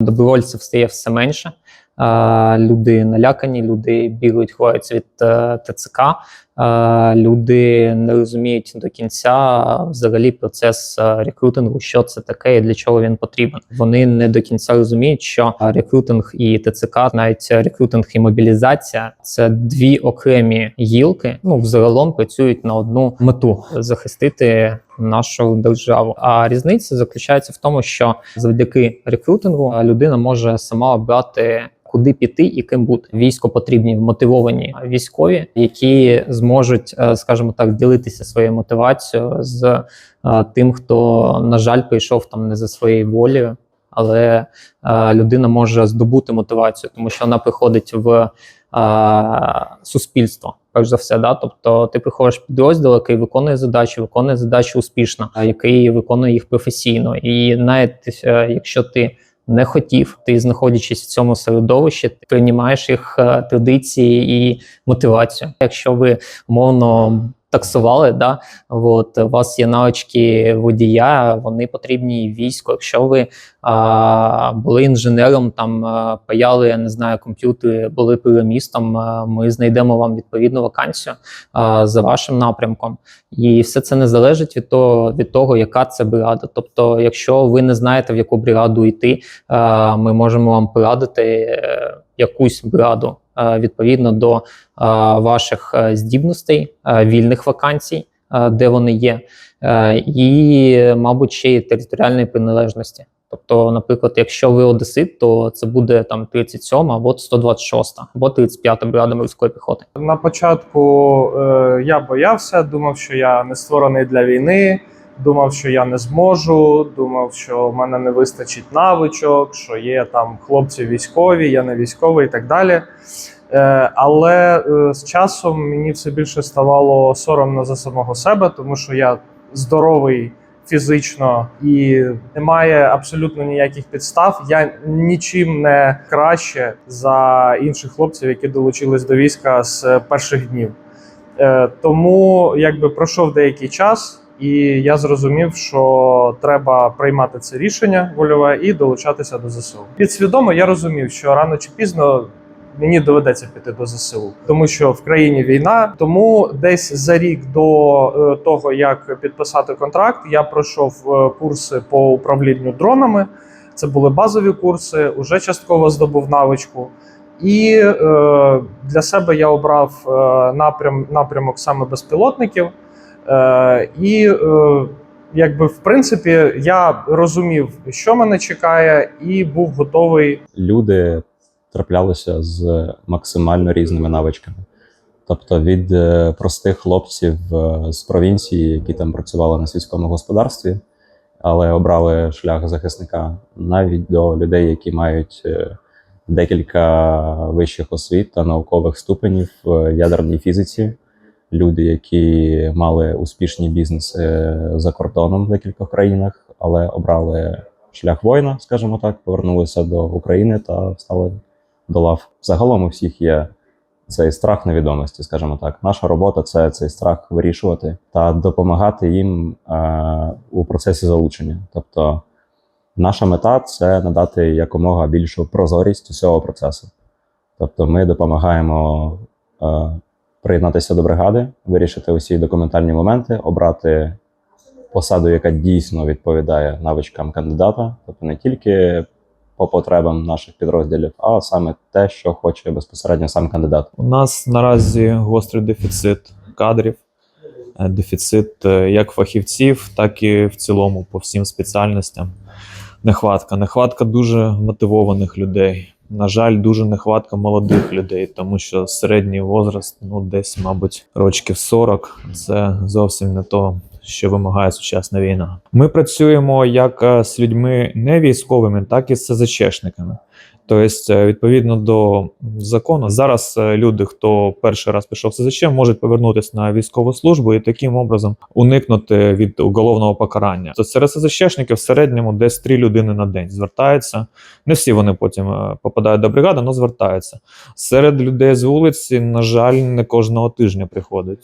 Добровольців стає все менше. Е, Люди налякані, люди бігають, ховаються від е, ТЦК. Люди не розуміють до кінця взагалі процес рекрутингу, що це таке і для чого він потрібен. Вони не до кінця розуміють, що рекрутинг і ТЦК, навіть рекрутинг і мобілізація це дві окремі гілки. Ну взагалом працюють на одну мету захистити нашу державу. А різниця заключається в тому, що завдяки рекрутингу людина може сама обрати. Куди піти і ким бути військо потрібні мотивовані військові, які зможуть, е, скажімо так, ділитися своєю мотивацією з е, тим, хто на жаль прийшов там не за своєю волею, але е, людина може здобути мотивацію, тому що вона приходить в суспільство. Перш за все, да, тобто ти приходиш підрозділ, який виконує задачі, виконує задачі успішно, який виконує їх професійно. І навіть якщо ти не хотів, ти знаходячись в цьому середовищі, ти приймаєш їх е, традиції і мотивацію. Якщо ви умовно таксували, да, от у вас є навички водія, вони потрібні війську. Якщо ви а, були інженером, там паяли, я не знаю, комп'ютери, були програмістом, ми знайдемо вам відповідну вакансію а, за вашим напрямком. І все це не залежить від того, від того, яка це бригада. Тобто, якщо ви не знаєте, в яку бригаду йти, а, ми можемо вам порадити е, якусь бригаду відповідно до е, ваших е, здібностей, е, вільних вакансій, е, де вони є, е, і, мабуть, ще й територіальної приналежності. Тобто, наприклад, якщо ви одесит, то це буде там 37 або 126 або 35 бригада морської піхоти. На початку е, я боявся, думав, що я не створений для війни, думав, що я не зможу, думав, що в мене не вистачить навичок, що є там хлопці військові, я не військовий і так далі. Е, але е, з часом мені все більше ставало соромно за самого себе, тому що я здоровий фізично і немає абсолютно ніяких підстав. Я нічим не краще за інших хлопців, які долучились до війська з перших днів. Е, Тому якби пройшов деякий час, і я зрозумів, що треба приймати це рішення вольове і долучатися до ЗСУ. Підсвідомо я розумів, що рано чи пізно. Мені доведеться піти до ЗСУ, тому що в країні війна. Тому десь за рік до е, того, як підписати контракт, я пройшов е, курси по управлінню дронами. Це були базові курси, уже частково здобув навичку. І е, для себе я обрав е, напрям, напрямок саме безпілотників. Е, і е, якби в принципі я розумів, що мене чекає, і був готовий люди траплялися з максимально різними навичками. Тобто від е, простих хлопців з провінції, які там працювали на сільському господарстві, але обрали шлях захисника, навіть до людей, які мають декілька вищих освіт та наукових ступенів в ядерній фізиці. Люди, які мали успішні бізнеси за кордоном в декількох країнах, але обрали шлях воїна, скажімо так, повернулися до України та стали до лав. Загалом у всіх є цей страх невідомості, скажімо так. Наша робота це цей страх вирішувати та допомагати їм е, у процесі залучення. Тобто, наша мета це надати якомога більшу прозорість усього процесу. Тобто, ми допомагаємо е, приєднатися до бригади, вирішити усі документальні моменти, обрати посаду, яка дійсно відповідає навичкам кандидата, тобто не тільки по потребам наших підрозділів, а саме те, що хоче безпосередньо сам кандидат. У нас наразі гострий дефіцит кадрів, е, дефіцит е, як фахівців, так і в цілому по всім спеціальностям. Нехватка. Нехватка дуже мотивованих людей. На жаль, дуже нехватка молодих людей, тому що середній возраст, ну десь, мабуть, років 40 це зовсім не то, що вимагає сучасна війна. Ми працюємо як е, з людьми не військовими, так і з СЗЧшниками. Тобто, е, відповідно до закону, зараз е, люди, хто перший раз пішов СЗЧ, можуть повернутися на військову службу і таким образом уникнути від уголовного покарання. То серед СЗЧшників в середньому десь три людини на день звертаються. Не всі вони потім е, попадають до бригади, але звертаються. Серед людей з вулиці, на жаль, не кожного тижня приходить.